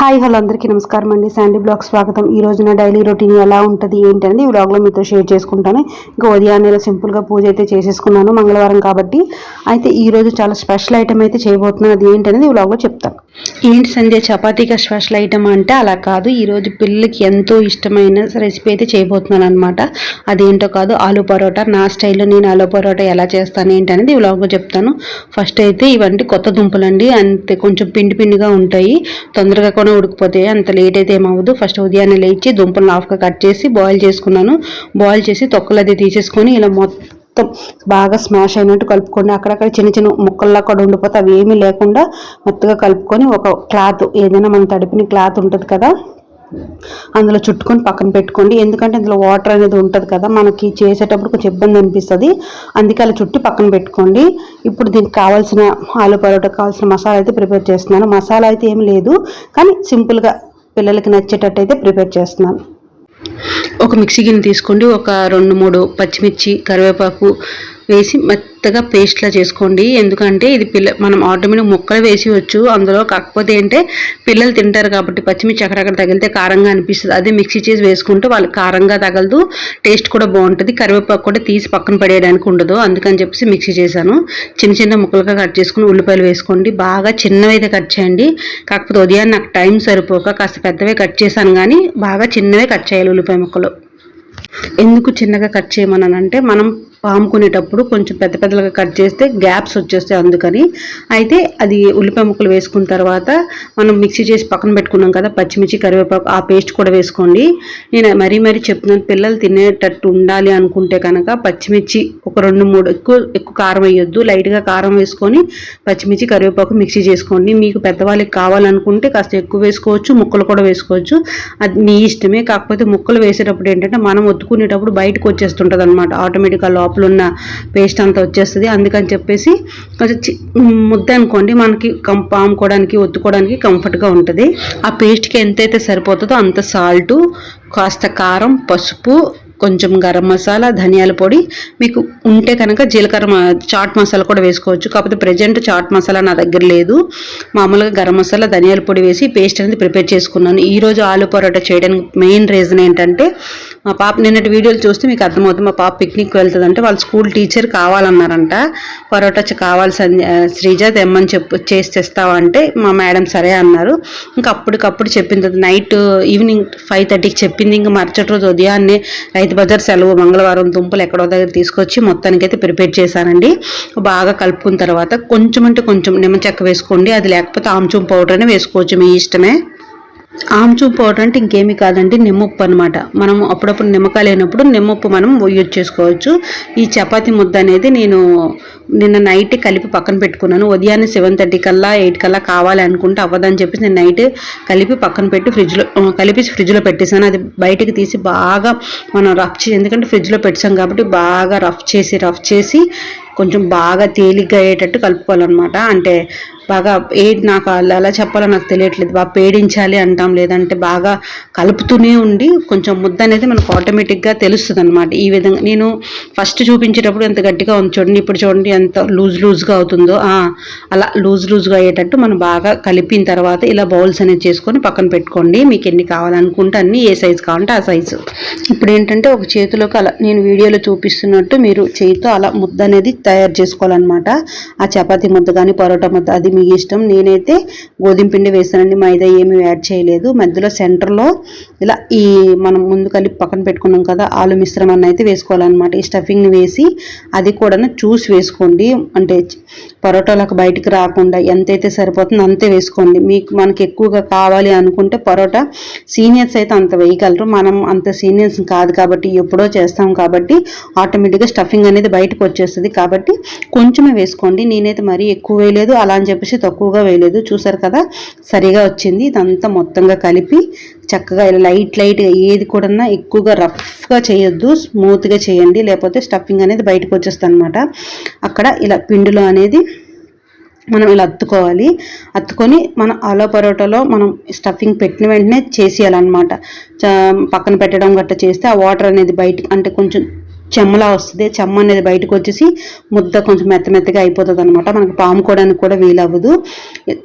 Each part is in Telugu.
హాయ్ హలో అందరికీ నమస్కారం అండి. శాండీ బ్లాగ్ స్వాగతం. ఈ రోజు నా డైలీ రొటీన్ ఎలా ఉంటుంది ఏంటనేది ఈ బ్లాగ్లో మీతో షేర్ చేసుకుంటాను. ఇంకా ఉదయాన్నే సింపుల్గా పూజ అయితే చేసేసుకున్నాను మంగళవారం కాబట్టి. అయితే ఈ రోజు చాలా స్పెషల్ ఐటమ్ అయితే చేయబోతున్నాను. అది ఏంటనేది ఈ బ్లాగ్లో చెప్తాను. ఏంటి సంధ్య చపాతీగా స్పెషల్ ఐటమ్ అంటే అలా కాదు. ఈ రోజు పిల్లలకి ఎంతో ఇష్టమైన రెసిపీ అయితే చేయబోతున్నాను అనమాట అదేంటో కాదు ఆలు పరోటా. నా స్టైల్లో నేను ఆలు పరోటా ఎలా చేస్తాను ఏంటనేది ఈ బ్లాగ్లో చెప్తాను. ఫస్ట్ అయితే ఇవన్నీ కొత్త దుంపలండి. అంతే కొంచెం పిండి పిండిగా ఉంటాయి. తొందరగా కూడా ఉడికిపోతాయి. అంత లేట్ అయితే ఏమవ్వదు ఫస్ట్ ఉదయాన్నే లేచి దుంపలను హాఫ్గా కట్ చేసి బాయిల్ చేసుకున్నాను. బాయిల్ చేసి తొక్కలు అది తీసేసుకొని ఇలా మొత్తం బాగా స్మాష్ అయినట్టు కలుపుకోండి. అక్కడక్కడ చిన్న చిన్న ముక్కల్లా కూడా ఉండిపోతే అవి ఏమీ లేకుండా మెత్తగా కలుపుకొని ఒక క్లాత్ ఏదైనా మనం తడిపిన క్లాత్ ఉంటుంది కదా అందులో చుట్టుకొని పక్కన పెట్టుకోండి. ఎందుకంటే ఇందులో వాటర్ అనేది ఉంటుంది కదా మనకి చేసేటప్పుడు కొంచెం ఇబ్బంది అనిపిస్తుంది. అందుకే అలా చుట్టి పక్కన పెట్టుకోండి. ఇప్పుడు దీనికి కావాల్సిన ఆలు పరోటా కావాల్సిన మసాలా అయితే ప్రిపేర్ చేస్తున్నాను. మసాలా అయితే ఏం లేదు కానీ సింపుల్గా పిల్లలకి నచ్చేటట్టు అయితే ప్రిపేర్ చేస్తున్నాను. ఒక మిక్సీ గిన్నె తీసుకోండి. ఒక రెండు మూడు పచ్చిమిర్చి కరివేపాకు వేసి మెత్తగా పేస్ట్లా చేసుకోండి. ఎందుకంటే ఇది పిల్ల మనం ఆటోమేటిక్ ముక్కలు వేసి వచ్చు. అందులో కాకపోతే ఏంటంటే పిల్లలు తింటారు కాబట్టి పచ్చిమిర్చి అక్కడక్కడ తగిలితే కారంగా అనిపిస్తుంది. అదే మిక్సీ చేసి వేసుకుంటే వాళ్ళు కారంగా తగలదు. టేస్ట్ కూడా బాగుంటుంది. కరివేపాకు కూడా తీసి పక్కన పడేయడానికి ఉండదు. అందుకని చెప్పేసి మిక్సీ చేశాను. చిన్న చిన్న ముక్కలుగా కట్ చేసుకుని ఉల్లిపాయలు వేసుకోండి. బాగా చిన్నవైతే కట్ చేయండి. కాకపోతే ఉదయాన్నే నాకు టైం సరిపోక కాస్త పెద్దవే కట్ చేశాను కానీ బాగా చిన్నవే కట్ చేయాలి ఉల్లిపాయ ముక్కలు. ఎందుకు చిన్నగా కట్ చేయమనంటే మనం పాముకునేటప్పుడు కొంచెం పెద్ద పెద్దగా కట్ చేస్తే గ్యాప్స్ వచ్చేస్తాయి అందుకని. అయితే అది ఉల్లిపాయ ముక్కలు వేసుకున్న తర్వాత మనం మిక్సీ చేసి పక్కన పెట్టుకున్నాం కదా పచ్చిమిర్చి కరివేపాకు ఆ పేస్ట్ కూడా వేసుకోండి. నేను మరీ మరీ చెప్తున్నాను పిల్లలు తినేటట్టు ఉండాలి అనుకుంటే కనుక పచ్చిమిర్చి ఒక రెండు మూడు ఎక్కువ ఎక్కువ కారం వేయొద్దు. లైట్గా కారం వేసుకొని పచ్చిమిర్చి కరివేపాకు మిక్సీ చేసుకోండి. మీకు పెద్దవాళ్ళకి కావాలనుకుంటే కాస్త ఎక్కువ వేసుకోవచ్చు ముక్కలు కూడా వేసుకోవచ్చు. అది మీ ఇష్టమే. కాకపోతే ముక్కలు వేసేటప్పుడు ఏంటంటే మనం ఒత్తుకునేటప్పుడు బయటకు వచ్చేస్తుంటుంది అనమాట ఆటోమేటిక్గా లోపల ఉన్న పేస్ట్ అంతా వచ్చేస్తుంది. అందుకని చెప్పేసి కొంచెం ముద్ద అనుకోండి. మనకి కం పాముకోవడానికి ఒత్తుకోవడానికి కంఫర్ట్గా ఉంటుంది. ఆ పేస్ట్కి ఎంతైతే సరిపోతుందో అంత సాల్టు కాస్త కారం పసుపు కొంచెం గరం మసాలా ధనియాల పొడి. మీకు ఉంటే కనుక జీలకర్ర చాట్ మసాలా కూడా వేసుకోవచ్చు. కాకపోతే ప్రజెంట్ చాట్ మసాలా నా దగ్గర లేదు. మామూలుగా గరం మసాలా ధనియాల పొడి వేసి పేస్ట్ అనేది ప్రిపేర్ చేసుకున్నాను. ఈరోజు ఆలు పరోటా చేయడానికి మెయిన్ రీజన్ ఏంటంటే మా పాప నిన్నటి వీడియోలు చూస్తే మీకు అర్థమవుతుంది మా పాప పిక్నిక్ వెళ్తుందంటే వాళ్ళ స్కూల్ టీచర్ కావాలన్నారంట. పరోటా కావాల్సింది శ్రీజ తెమ్మని చెప్పు చేసి తెస్తావా అంటే మా మేడం సరే అన్నారు. ఇంకా అప్పటికప్పుడు చెప్పింది నైట్ ఈవినింగ్ ఫైవ్ థర్టీకి చెప్పింది ఇంకా మరుసటి రోజు ఉదయాన్నే రైతు బజార్ సెలవు మంగళవారం దుంపలు ఎక్కడో దగ్గర తీసుకొచ్చి మొత్తానికైతే ప్రిపేర్ చేశానండి. బాగా కలుపుకున్న తర్వాత కొంచెం అంటే కొంచెం నిమ్మ చెక్క వేసుకోండి. అది లేకపోతే ఆమ్చూం పౌడర్ అని వేసుకోవచ్చు. మీ ఇష్టమే. ఆమ్చూమ్ పౌడర్ అంటే ఇంకేమీ కాదండి నిమ్మప్పు అనమాట మనం అప్పుడప్పుడు నిమ్మకాయ లేనప్పుడు నిమ్మప్పు మనం యూజ్ చేసుకోవచ్చు. ఈ చపాతీ ముద్ద అనేది నేను నిన్న నైట్ కలిపి పక్కన పెట్టుకున్నాను. ఉదయాన్నే సెవెన్ థర్టీ కల్లా ఎయిట్ కల్లా కావాలి అనుకుంటే అవ్వదని చెప్పేసి నేను నైట్ కలిపి పక్కన పెట్టి ఫ్రిడ్జ్లో కలిపి ఫ్రిడ్జ్లో పెట్టేశాను. అది బయటికి తీసి బాగా మనం రఫ్ చేసి ఎందుకంటే ఫ్రిడ్జ్లో పెట్టాం కాబట్టి బాగా రఫ్ చేసి రఫ్ చేసి కొంచెం బాగా తేలిగ్గా అయ్యేటట్టు కలుపుకోవాలన్నమాట. అంటే బాగా ఏది నాకు ఎలా చెప్పాలో నాకు తెలియట్లేదు. బాగా పేడించాలి అంటాం లేదంటే బాగా కలుపుతూనే ఉండి కొంచెం ముద్ద అనేది మనకు ఆటోమేటిక్గా తెలుస్తుంది అనమాట ఈ విధంగా నేను ఫస్ట్ చూపించేటప్పుడు ఎంత గట్టిగా ఉంది చూడండి. ఇప్పుడు చూడండి ఎంత లూజ్ లూజ్గా అవుతుందో. అలా లూజ్ లూజ్గా అయ్యేటట్టు మనం బాగా కలిపిన తర్వాత ఇలా బౌల్స్ అనేది చేసుకొని పక్కన పెట్టుకోండి. మీకు ఎన్ని కావాలనుకుంటే అన్ని ఏ సైజు కావాలంటే ఆ సైజు ఇప్పుడు ఏంటంటే ఒక చేతిలోకి అలా నేను వీడియోలో చూపిస్తున్నట్టు మీరు చేతితో అలా ముద్ద అనేది తయారు చేసుకోవాలన్నమాట. ఆ చపాతీ ముద్ద కానీ పరోటా ముద్ద అది మీ ఇష్టం. నేనైతే గోధుమ పిండి వేసానండి. మైదా ఏమి యాడ్ చేయలేదు. మధ్యలో సెంటర్లో ఇలా ఈ మనం ముందు కలిపి పక్కన పెట్టుకున్నాం కదా ఆలు మిశ్రమాన్ని అయితే వేసుకోవాలన్నమాట. ఈ స్టఫింగ్ని వేసి అది కూడా చూసి వేసుకోండి. అంటే పరోటాలకు బయటికి రాకుండా ఎంతైతే సరిపోతుందో అంతే వేసుకోండి. మీకు మనకి ఎక్కువగా కావాలి అనుకుంటే పరోటా సీనియర్స్ అయితే అంత వేయగలరు. మనం అంత సీనియర్స్ కాదు కాబట్టి ఎప్పుడో చేస్తాం కాబట్టి ఆటోమేటిక్గా స్టఫింగ్ అనేది బయటకు వచ్చేస్తుంది. కాబట్టి కాబట్టి కొంచెమే వేసుకోండి. నేనైతే మరీ ఎక్కువ వేయలేదు. అలా అని చెప్పేసి తక్కువగా వేయలేదు. చూసారు కదా? సరిగా వచ్చింది. ఇదంతా మొత్తంగా కలిపి చక్కగా ఇలా లైట్ లైట్గా ఏది కూడా ఎక్కువగా రఫ్గా చేయొద్దు. స్మూత్గా చేయండి. లేకపోతే స్టఫింగ్ అనేది బయటకు వచ్చేస్తుంది అనమాట అక్కడ ఇలా పిండిలో అనేది మనం ఇలా అత్తుకోవాలి. అత్తుకొని మనం ఆలో పరోటాలో మనం స్టఫింగ్ పెట్టిన వెంటనే చేసేయాలన్నమాట. పక్కన పెట్టడం గట్ట చేస్తే ఆ వాటర్ అనేది బయట అంటే కొంచెం చెమ్మలా వస్తుంది. చెమ్మ అనేది బయటకు వచ్చేసి ముద్ద కొంచెం మెత్త మెత్తగా అయిపోతుంది అనమాట. మనకి పాముకోవడానికి కూడా వీలవ్వదు.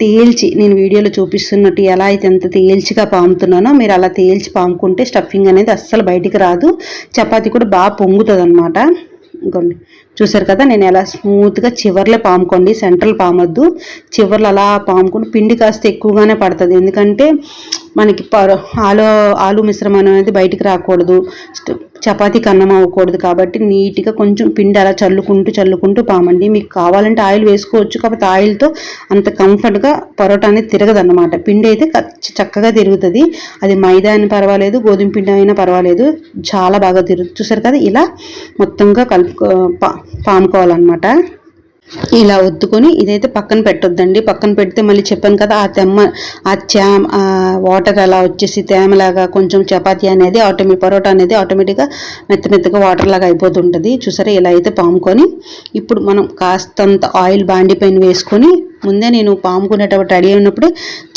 తేల్చి నేను వీడియోలో చూపిస్తున్నట్టు ఎలా అయితే ఎంత తేల్చిగా పాముతున్నానో మీరు అలా తేల్చి పాముకుంటే స్టఫింగ్ అనేది అస్సలు బయటికి రాదు. చపాతీ కూడా బాగా పొంగుతుంది అనమాట. ఇంకోండి చూసారు కదా నేను ఎలా స్మూత్గా చివర్లో పాముకోండి. సెంట్రల్ పామొద్దు. చివర్లు అలా పాముకొని పిండి కాస్త ఎక్కువగానే పడుతుంది. ఎందుకంటే మనకి పర ఆలు ఆలు మిశ్రమం అనేది బయటికి రాకూడదు. చపాతీ కన్నం అవ్వకూడదు కాబట్టి నీట్గా కొంచెం పిండి అలా చల్లుకుంటూ చల్లుకుంటూ పామండి. మీకు కావాలంటే ఆయిల్ వేసుకోవచ్చు కాకపోతే ఆయిల్తో అంత కంఫర్ట్గా పరోటా అనేది తిరగదు అనమాట పిండి అయితే చక్కగా తిరుగుతుంది. అది మైదా అయినా పర్వాలేదు గోధుమ పిండి అయినా పర్వాలేదు చాలా బాగా తిరుగు చూసారు కదా? ఇలా మొత్తంగా కలుపు పా పాముకోవాలన్నమాట. ఇలా ఒత్తుకొని ఇదైతే పక్కన పెట్టొద్దండి. పక్కన పెడితే మళ్ళీ చెప్పాను కదా ఆ తెమ్మ ఆ చామ్ వాటర్ అలా వచ్చేసి తేమలాగా కొంచెం చపాతీ అనేది ఆటోమేటిక్ పరోటా అనేది ఆటోమేటిక్గా మెత్త మెత్తగా వాటర్ లాగా అయిపోతుంటుంది. చూసారా ఇలా అయితే పాముకొని ఇప్పుడు మనం కాస్తంత ఆయిల్ బాండి పైన వేసుకొని ముందే నేను పాముకునేటప్పుడు రెడీ అయినప్పుడు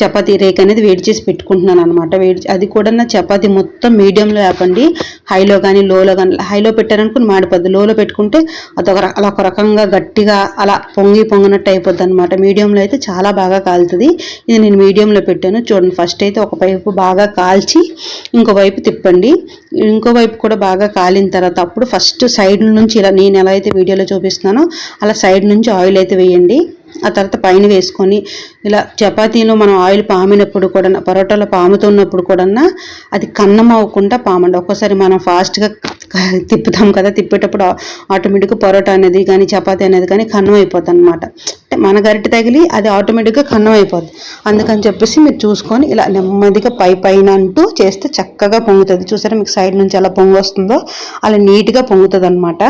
చపాతీ రేక్ అనేది వేడి చేసి పెట్టుకుంటున్నాను అనమాట వేడి అది కూడా నా చపాతీ మొత్తం మీడియంలో వేపండి హైలో కానీ లోలో కానీ హైలో పెట్టారనుకుని మాడిపోద్ది. లోలో పెట్టుకుంటే అదొక అలా ఒక రకంగా గట్టిగా అలా పొంగి పొంగినట్టు అయిపోద్ది అనమాట మీడియంలో అయితే చాలా బాగా కాలుతుంది. ఇది నేను మీడియంలో పెట్టాను. చూడండి ఫస్ట్ అయితే ఒక వైపు బాగా కాల్చి ఇంకోవైపు తిప్పండి. ఇంకో వైపు కూడా బాగా కాలిన తర్వాత అప్పుడు ఫస్ట్ సైడ్ నుంచి ఇలా నేను ఎలా అయితే వీడియోలో చూపిస్తున్నానో అలా సైడ్ నుంచి ఆయిల్ అయితే వేయండి. ఆ తర్వాత పైన వేసుకొని ఇలా చపాతీలో మనం ఆయిల్ పామినప్పుడు కూడా పరోటాలో పాముతున్నప్పుడు కూడా అది కన్నం అవ్వకుండా పామండి. ఒక్కోసారి మనం ఫాస్ట్గా తిప్పుతాం కదా తిప్పేటప్పుడు ఆటోమేటిక్గా పరోటా అనేది కానీ చపాతీ అనేది కానీ కన్నం అయిపోతుంది అనమాట అంటే మన గరిటె తగిలి అది ఆటోమేటిక్గా కన్నం అయిపోద్ది. అందుకని చెప్పేసి మీరు చూసుకొని ఇలా నెమ్మదిగా పై పైన అంటూ చేస్తే చక్కగా పొంగుతుంది. చూసారా మీకు సైడ్ నుంచి ఎలా పొంగు వస్తుందో? అలా నీట్గా పొంగుతుంది అనమాట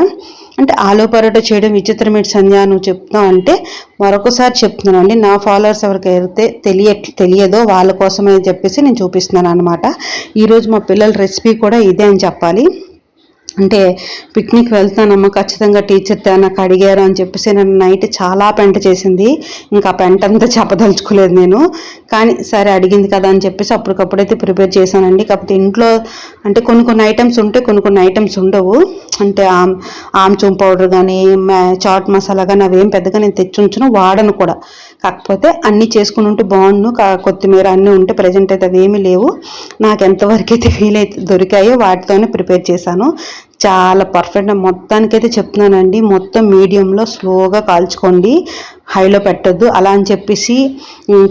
అంటే ఆలు పరోటా చేయడం విచిత్రమైన సంధ్య? నువ్వు చెప్తావు అంటే మరొకసారి చెప్తున్నాను అండి. నా ఫాలోవర్స్ ఎవరికైతే తెలియ తెలియదో వాళ్ళ కోసమే చెప్పేసి నేను చూపిస్తున్నాను అనమాట ఈరోజు మా పిల్లల రెసిపీ కూడా ఇదే అని చెప్పాలి. అంటే పిక్నిక్ వెళ్తానమ్మా ఖచ్చితంగా టీచర్ నాకు అడిగారు అని చెప్పేసి నన్ను నైట్ చాలా పెంట చేసింది. ఇంకా ఆ పెంట అంతా చెప్పదలుచుకోలేదు నేను. కానీ సరే అడిగింది కదా అని చెప్పేసి అప్పటికప్పుడైతే ప్రిపేర్ చేశానండి. కాకపోతే ఇంట్లో అంటే కొన్ని కొన్ని ఐటమ్స్ ఉంటాయి కొన్ని కొన్ని ఐటమ్స్ ఉండవు. అంటే ఆమ్ ఆమ్చూమ్ పౌడర్ కానీ చాట్ మసాలా కానీ అవేం పెద్దగా నేను తెచ్చుంచును వాడను కూడా. కాకపోతే అన్నీ చేసుకుని ఉంటే బాగుండు కొత్తిమీర అన్నీ ఉంటే ప్రజెంట్ అయితే అవేమీ లేవు. నాకు ఎంతవరకు అయితే వీలైతే దొరికాయో వాటితోనే ప్రిపేర్ చేశాను. చాలా పర్ఫెక్ట్ మొత్తానికైతే చెప్తున్నానండి మొత్తం మీడియంలో స్లోగా కాల్చుకోండి. హైలో పెట్టొద్దు. అలా అని చెప్పేసి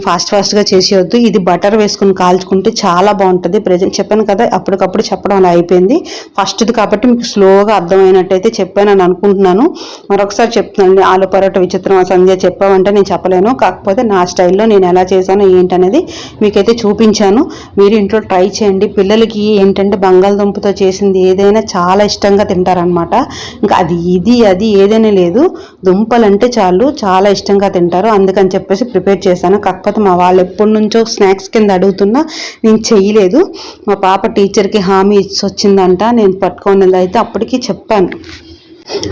ఫాస్ట్ ఫాస్ట్గా చేసేయొద్దు. ఇది బటర్ వేసుకుని కాల్చుకుంటే చాలా బాగుంటుంది. ప్రజెంట్ చెప్పాను కదా అప్పటికప్పుడు చెప్పడం అలా అయిపోయింది. ఫస్ట్ది కాబట్టి మీకు స్లోగా అర్థమైనట్టయితే చెప్పానని అనుకుంటున్నాను. మరొకసారి చెప్తున్నాను ఆలు పరోటా విచిత్రం సంధ్య చెప్పామంటే నేను చెప్పలేను. కాకపోతే నా స్టైల్లో నేను ఎలా చేశానో ఏంటనేది మీకైతే చూపించాను. మీరు ఇంట్లో ట్రై చేయండి. పిల్లలకి ఏంటంటే బంగాళదుంపతో చేసింది ఏదైనా చాలా ఇష్టంగా తింటారనమాట ఇంకా అది ఇది అది ఏదైనా లేదు. దుంపలంటే చాలు చాలా ఇష్టం. ఇష్టంగా తింటారు అందుకని చెప్పేసి ప్రిపేర్ చేశాను. కాకపోతే మా వాళ్ళు ఎప్పటి నుంచో స్నాక్స్ కింద అడుగుతున్నా నేను చేయలేదు. మా పాప టీచర్కి హామీ ఇచ్చి వచ్చిందంట నేను పట్టుకున్నది అయితే అప్పటికి చెప్పాను.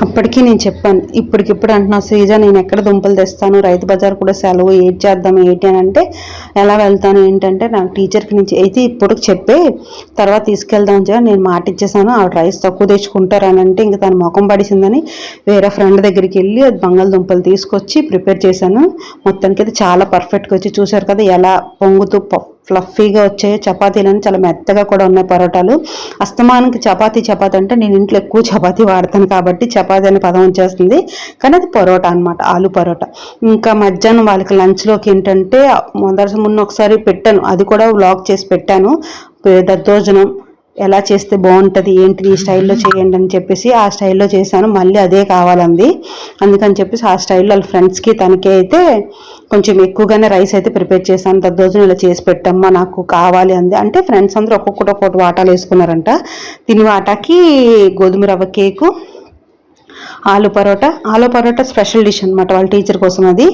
అప్పటికి నేను చెప్పాను ఇప్పటికిప్పుడు అంటున్నా శ్రీజ నేను ఎక్కడ దుంపలు తెస్తాను? రైతు బజార్ కూడా సెలవు ఏది చేద్దాం ఏంటి అని అంటే ఎలా వెళ్తాను ఏంటంటే నాకు టీచర్కి నుంచి అయితే ఇప్పుడు చెప్పే తర్వాత తీసుకెళ్దాం చెప్పి నేను మాట ఇచ్చేసాను ఆవిడ రైస్ తక్కువ తెచ్చుకుంటారు అని అంటే ఇంకా తన ముఖం పడిసిందని వేరే ఫ్రెండ్ దగ్గరికి వెళ్ళి అది బంగాళదుంపలు తీసుకొచ్చి ప్రిపేర్ చేశాను. మొత్తానికి అయితే చాలా పర్ఫెక్ట్గా వచ్చి చూశారు కదా ఎలా పొంగుతూ ఫ్లఫీగా వచ్చాయి. చపాతీలను చాలా మెత్తగా కూడా ఉన్నాయి పరోటాలు. అస్తమానికి చపాతీ చపాతీ అంటే నేను ఇంట్లో ఎక్కువ చపాతీ వాడతాను కాబట్టి చపాతీ అనే పదం వచ్చేస్తుంది. కానీ అది పరోటా అన్నమాట ఆలు పరోటా. ఇంకా మధ్యాహ్నం వాళ్ళకి లంచ్లోకి ఏంటంటే మొదటి ముందు ఒకసారి పెట్టాను. అది కూడా వ్లాగ్ చేసి పెట్టాను. దద్దోజనం ఎలా చేస్తే బాగుంటుంది ఏంటి ఈ స్టైల్లో చేయండి అని చెప్పేసి ఆ స్టైల్లో చేశాను. మళ్ళీ అదే కావాలంది. అందుకని చెప్పేసి ఆ స్టైల్లో వాళ్ళ ఫ్రెండ్స్కి తనకి అయితే కొంచెం ఎక్కువగానే రైస్ అయితే ప్రిపేర్ చేశాను. దద్దోజనం ఇలా చేసి పెట్టమ్మా నాకు కావాలి అంది. అంటే ఫ్రెండ్స్ అందరూ ఒక్కొక్కటి ఒక్కొక్కటి వాటాలు వేసుకున్నారంట. తిని వాటాకి గోధుమ రవ్వ cake aloo paratha. Aloo paratha special dish అనమాట వాళ్ళ టీచర్ కోసం అది.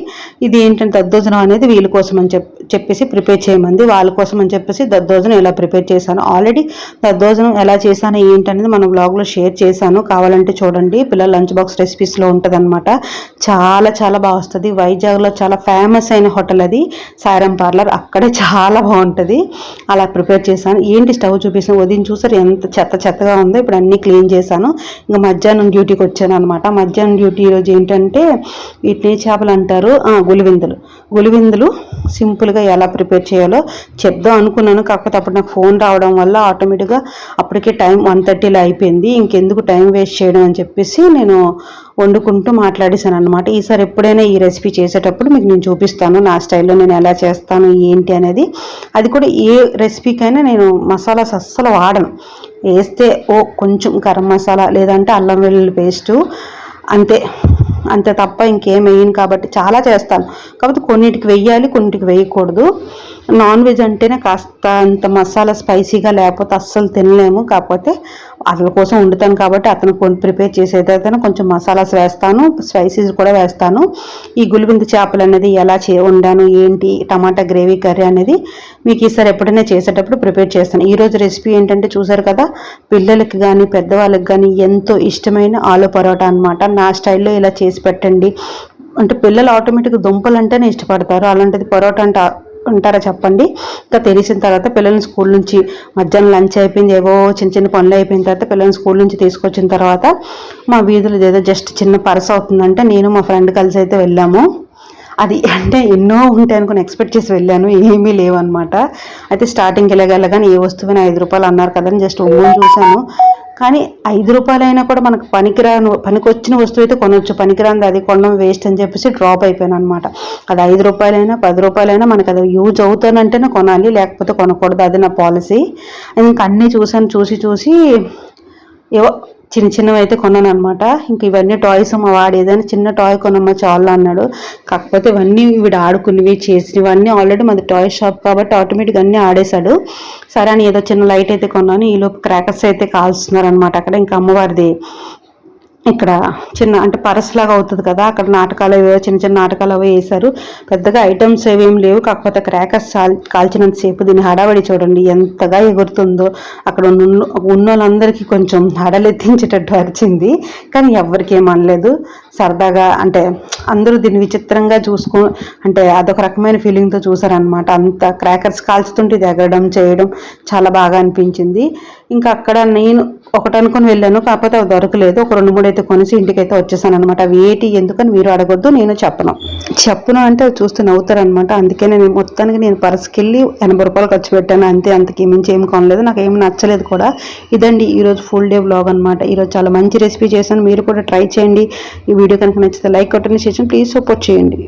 ఇది ఏంటంటే దద్దోజనం అనేది వీళ్ళ కోసం అని చెప్ చెప్పేసి ప్రిపేర్ చేయమంది. వాళ్ళ కోసం అని చెప్పేసి దద్దోజనం ఇలా ప్రిపేర్ చేశాను. ఆల్రెడీ దద్దోజనం ఎలా చేశాను ఏంటనేది మన బ్లాగ్లో షేర్ చేశాను. కావాలంటే చూడండి. పిల్లల లంచ్ బాక్స్ రెసిపీస్లో ఉంటుందన్నమాట. చాలా చాలా బాగా వస్తుంది. వైజాగ్లో చాలా ఫేమస్ అయిన హోటల్ అది. సారం పార్లర్. అక్కడే చాలా బాగుంటుంది. అలా ప్రిపేర్ చేశాను. ఏంటి స్టవ్ చూపిస్తాను ఉదయం చూసారు ఎంత చెత్త చెత్తగా ఉందో. ఇప్పుడు అన్నీ క్లీన్ చేశాను. ఇంకా మధ్యాహ్నం డ్యూటీకి వచ్చాను అనమాట మధ్యాహ్నం డ్యూటీ ఈరోజు ఏంటంటే వీటిని చేపలు అంటారు. గులివిందులు గులివిందులు సింపుల్గా ఎలా ప్రిపేర్ చేయాలో చెప్దాం అనుకున్నాను. కాకపోతే అప్పుడు నాకు ఫోన్ రావడం వల్ల ఆటోమేటిక్గా అప్పటికే టైం వన్ థర్టీలో అయిపోయింది. ఇంకెందుకు టైం వేస్ట్ చేయడం అని చెప్పేసి నేను వండుకుంటూ మాట్లాడేశాను అనమాట ఈసారి ఎప్పుడైనా ఈ రెసిపీ చేసేటప్పుడు మీకు నేను చూపిస్తాను నా స్టైల్లో నేను ఎలా చేస్తాను ఏంటి అనేది. అది కూడా ఏ రెసిపీకైనా నేను మసాలాస్ అస్సలు వాడను. వేస్తే ఓ కొంచెం గరం మసాలా లేదంటే అల్లం వెల్లుల్లి పేస్టు అంతే. అంతే తప్ప ఇంకేం వేయను కాబట్టి చాలా చేస్తాను. కాకపోతే కొన్నిటికి వెయ్యాలి కొన్నిటికి వేయకూడదు. నాన్ వెజ్ అంటేనే కాస్త అంత మసాలా స్పైసీగా లేకపోతే అస్సలు తినలేము. కాకపోతే అతని కోసం వండుతాను కాబట్టి అతను కొన్ని ప్రిపేర్ చేసేదైతే కొంచెం మసాలాస్ వేస్తాను స్పైసీస్ కూడా వేస్తాను. ఈ గులిబింది చేపలు అనేది ఎలా చే వండాను ఏంటి టమాటా గ్రేవీ కర్రీ అనేది మీకు ఈసారి ఎప్పుడైనా చేసేటప్పుడు ప్రిపేర్ చేస్తాను. ఈరోజు రెసిపీ ఏంటంటే చూసారు కదా పిల్లలకి కానీ పెద్దవాళ్ళకి కానీ ఎంతో ఇష్టమైన ఆలు పరోటా అనమాట నా స్టైల్లో ఇలా చేసి పెట్టండి. అంటే పిల్లలు ఆటోమేటిక్గా దుంపలు అంటేనే ఇష్టపడతారు. అలాంటిది పరోటా అంటే ఉంటారా చెప్పండి. ఇంకా తెలిసిన తర్వాత పిల్లల్ని స్కూల్ నుంచి మధ్యాహ్నం లంచ్ అయిపోయింది ఏవో చిన్న చిన్న పనులు అయిపోయిన తర్వాత పిల్లల్ని స్కూల్ నుంచి తీసుకొచ్చిన తర్వాత మా వీధిలో ఏదో జస్ట్ చిన్న పరస అవుతుందంటే నేను మా ఫ్రెండ్ కలిసి అయితే వెళ్ళాము. అది అంటే ఎన్నో ఉంటాయి అనుకుని ఎక్స్పెక్ట్ చేసి వెళ్ళాను ఏమీ లేవన్నమాట. అయితే స్టార్టింగ్కి వెళ్ళగలగానే ఏ వస్తువుని ఐదు రూపాయలు అన్నారు కదని జస్ట్ ఒమ్మని చూశాను. కానీ ఐదు రూపాయలైనా కూడా మనకు పనికిరాను పనికొచ్చిన వస్తువు అయితే కొనవచ్చు పనికిరాంది అది కొనడం వేస్ట్ అని చెప్పేసి డ్రాప్ అయిపోయాను అనమాట అది ఐదు రూపాయలైనా పది రూపాయలైనా మనకు అది యూజ్ అవుతానంటేనే కొనాలి లేకపోతే కొనకూడదు. అది నా పాలసీ ఇంకా అన్నీ చూసాను చూసి చూసి ఏవో చిన్న చిన్నవి అయితే కొన్నాను అనమాట ఇంక ఇవన్నీ టాయ్స్ మా వాడు ఏదైనా చిన్న టాయ్ కొనమ్మా చాలా అన్నాడు. కాకపోతే ఇవన్నీ వీడు ఆడుకునేవి చేసినవన్నీ ఆల్రెడీ మాది టాయ్ షాప్ కాబట్టి ఆటోమేటిక్గా అన్నీ ఆడేశాడు. సరే అని ఏదో చిన్న లైట్ అయితే కొన్నాను. ఈలోపు క్రాకర్స్ అయితే కాల్స్తున్నారు అనమాట అక్కడ. ఇంకా అమ్మవారిది ఇక్కడ చిన్న అంటే పరసలాగా అవుతుంది కదా అక్కడ నాటకాలు ఏవో చిన్న చిన్న నాటకాలు అవి వేశారు. పెద్దగా ఐటమ్స్ ఏవేం లేవు కాకపోతే క్రాకర్స్ కాల్చినంత సేపు దీన్ని హడావడి చూడండి ఎంతగా ఎగురుతుందో. అక్కడ ఉన్న ఉన్నోళ్ళందరికీ కొంచెం హడలెత్తించేటట్టు అరిచింది కానీ ఎవరికి అనలేదు. సరదాగా అంటే అందరూ దీన్ని విచిత్రంగా చూసుకో అంటే అదొక రకమైన ఫీలింగ్తో చూసారనమాట అంత క్రాకర్స్ కాల్చుతుంటే ఇది ఎగరడం చేయడం చాలా బాగా అనిపించింది. ఇంకా అక్కడ నేను ఒకటి అనుకుని వెళ్ళాను కాకపోతే అవి దొరకలేదు. ఒక రెండు మూడు అయితే కొనేసి ఇంటికైతే వచ్చేసాను అనమాట అవి ఏంటి ఎందుకని మీరు అడగొద్దు నేను చెప్పను. చెప్పను అంటే అవి చూస్తే నవ్వుతారనమాట అందుకే నేను మొత్తానికి నేను పరసుకెళ్ళి ఎనభై రూపాయలు ఖర్చు పెట్టాను. అంతే అంతకి మించి ఏం కొనలేదు. నాకు ఏమి నచ్చలేదు కూడా. ఇదండి ఈరోజు ఫుల్ డే బ్లాగ్ అనమాట ఈరోజు చాలా మంచి రెసిపీ చేశాను. మీరు కూడా ట్రై చేయండి. ఈ వీడియో కనుక నచ్చితే లైక్ కొట్టండి. చేసి ప్లీజ్ సపోర్ట్ చేయండి.